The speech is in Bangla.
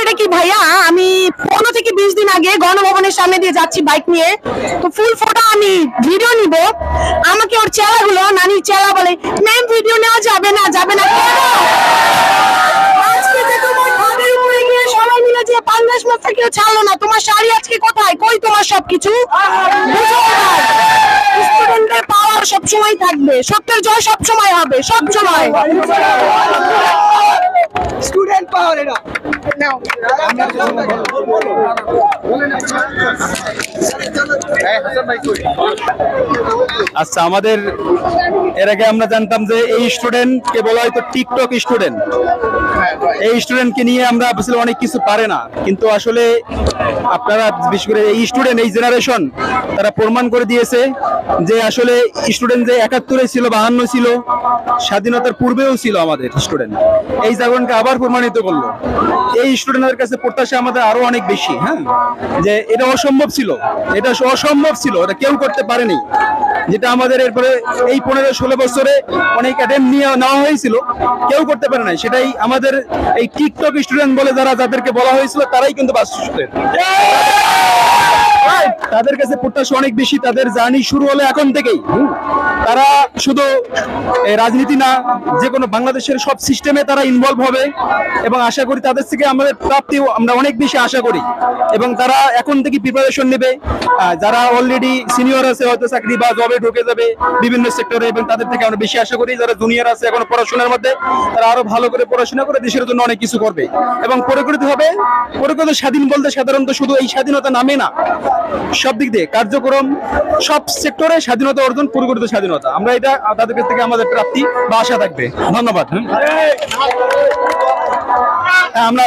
এটা কি ভাইয়া? আমি পনেরো থেকে বিশ দিন আগে গণভবনের সামনে দিয়ে যাচ্ছি বাইক নিয়ে। তো ফুল ফটো আমি ভিডিও নিব। আমাকে ওর চেলাগুলো, নানির চেলা বলে ম্যাম ভিডিও নেওয়া যাবে না যাবে না কেউ ছাড়লো না, তোমার শাড়ি আজকে কোথায়? কই তোমার সবকিছু? পাওয়ার সবসময় থাকবে, সত্যের জয় সবসময় হবে, সবসময়। স্টুডেন্ট নাও আচ্ছা আমাদের এর আগে আমরা জানতাম যে এই স্টুডেন্টকে বলা হয়তো টিকটক স্টুডেন্ট এই স্টুডেন্টকে নিয়ে আমরা অনেক কিছু পারে না। কিন্তু আসলে আপনারা, বিশেষ করে এই স্টুডেন্ট এই জেনারেশন তারা প্রমাণ করে দিয়েছে যে আসলে স্টুডেন্ট যে একাত্তরে ছিল, বাহান্ন ছিল, স্বাধীনতার পূর্বেও ছিল আমাদের স্টুডেন্ট এই জাগরণকে আবার প্রমাণিত করল। এই স্টুডেন্টের কাছে প্রত্যাশা আমাদের আরও অনেক বেশি হ্যাঁ? যে এটা অসম্ভব ছিল, এটা অসম্ভব ছিল, এটা কেউ করতে পারেনি। যেটা আমাদের এরপরে এই পনেরো ষোলো বছরে অনেক অ্যাটেম্প নিয়ে নেওয়া হয়েছিল, কেউ করতে পারে নাই। সেটাই আমাদের এই টিকটক স্টুডেন্ট বলে যারা যাদেরকে বলা হয়েছিল, তারাই কিন্তু বাস Yeah! তাদের কাছে প্রত্যাশা অনেক বেশি, তাদের জার্নি শুরু হলো এখন থেকেই। তারা শুধু রাজনীতি না, যে কোনো বাংলাদেশের সব সিস্টেমে তারা ইনভলভ হবে এবং আশা করি তাদের থেকে আমাদের প্রাপ্তি আমরা অনেক বেশি আশা করি। এবং তারা এখন থেকে প্রিপারেশন নেবে। যারা অলরেডি সিনিয়র আছে, হয়তো চাকরি বা জবে ঢুকে যাবে বিভিন্ন সেক্টরে এবং তাদের থেকে আমরা বেশি আশা করি। যারা জুনিয়র আছে এখন পড়াশোনার মধ্যে, তারা আরও ভালো করে পড়াশোনা করে দেশের জন্য অনেক কিছু করবে। এবং পরিকৃত হবে পরিকৃত স্বাধীন বলতে সাধারণত শুধু এই স্বাধীনতা নামে না সব দিক দিয়ে কার্যক্রম সব সেক্টরে স্বাধীনতা অর্জন পরিকৃত স্বাধীনতা। আমরা এটা তাদের থেকে আমাদের প্রাপ্তি বা আশা থাকবে। ধন্যবাদ। হ্যাঁ, আমরা